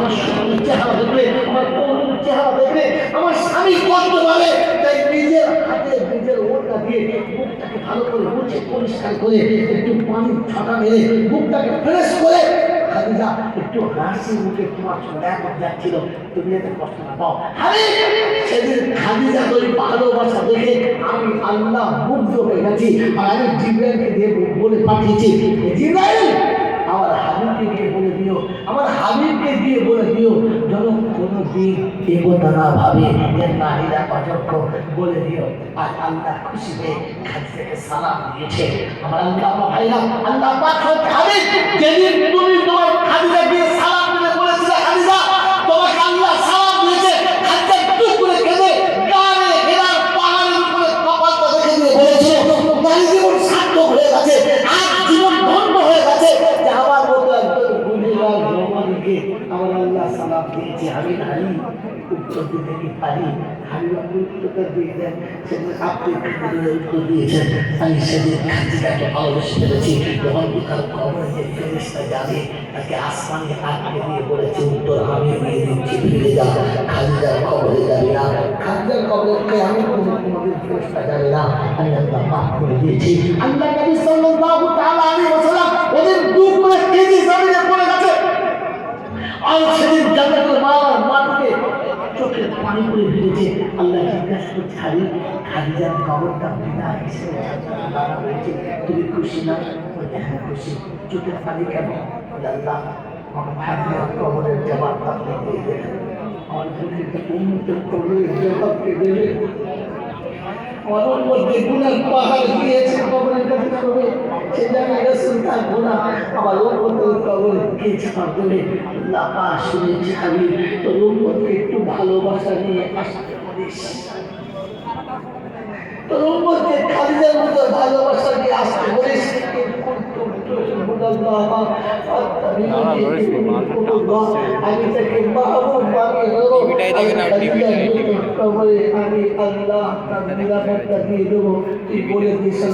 আমার স্বামীর চেহারা দেখলে, আমার চেহারা দেখলে, আমার স্বামী কষ্ট পাবে। তাই নিজের হাতে নিজের ওটা দিয়ে মুখটাকে ভালো করে মুছে, পরিষ্কার করে একটু পানি মেরে মুখটাকে ফ্রেশ করে, খাদিজা, একটু হাসি মুখে তোমার এখন যাচ্ছিল। তুমি এতে কষ্ট না পাও। আরে, সেদিন খাদিজা ওই ভালোবাসা দেখে আমি আল্লাহ মুগ্ধ হয়ে গেছি। আর আমি জিব্রাইলকে দিয়ে বলে পাঠিয়েছি, জিব্রাইল আমার হাবিবকে গিয়ে বলে দিও আমার হাবিবকে গিয়ে বলে দিও যেন যে নারীরা বলে দিও। আর আল্লাহ খুশি দিয়েছে। আমার আল্লাহ আল্লাহ হাবিব আমার আল্লাহ সালাম দিয়েছে আমি নারী উত্তর দিতে কি পারি, আমি উত্তরটা দিয়ে দেন সেদিন আপনি উত্তর দিয়েছেন আমি সেদিন খাদিজাকে ভালোবেসে ফেলেছি যখন তার কবরে যে ফেরেশতা যাবে, তাকে আসমানে আটকে দিয়ে বলেছে, উত্তর আমি দিয়ে দিচ্ছি, ফিরে যা খাদিজার কবরে যাবে না। খাদিজার কবরকে আমি কোনো কোনোদিন ফেরেশতা যাবে না। আমি আল্লাহ মাফ করে দিয়েছি। আল্লাহ নবী সাল্লাল্লাহু হারি খাদিজার কবরটা বিনা হিসেবে তুমি খুশি না? হ্যাঁ খুশি। চোখের পানি কেন? আল্লাহ, আমার খাদিজার কবরের জবাব আপনি দিয়ে দেবেন। আমার বুকে উন্নতের কবরের জবাবকে দেবে আমার মধ্যে গুণের পাহাড় দিয়েছে কবরের কাছে করবে সে জানে রসুল তার গুণা আমার উন্মতের কবর কে ছাড় দেবে? শুনেছি আমি তোর উন্মতকে একটু ভালোবাসা নিয়ে আসতে পারিস। তোর উন্মতকে খালিদের মতো ভালোবাসা নিয়ে আসতে পারিস। আমি তাকে মাহবুব বানিয়ে দেবো কবরে আমি আল্লাহ তার নিরাপত্তা দিয়ে দেবো। তুই বলে দিয়েছেন।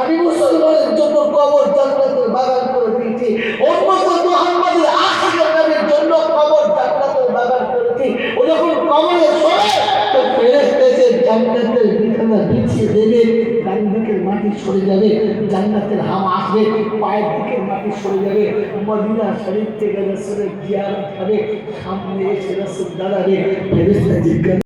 আমি মুসলমানের জন্য কবর জান্নাতের বাগান করে দিয়েছি। উম্মত মুহাম্মাদের আখির নবীর জন্য কবর জান্নাতের বাগান করেছি ও যখন কবরে শোয় তো ফেরেশতা এসে জান্নাতের বিছানা বিছিয়ে দেবে ডান দিকের মাটি সরে যাবে, জান্নাতের হাওয়া আসবে, পায়ের দিকের মাটি সরে যাবে, মদিনা শরীর থেকে রসুলের জিয়ারত হবে, সামনে এসে রসুল দাঁড়াবে ফেরেশতা জিজ্ঞাসা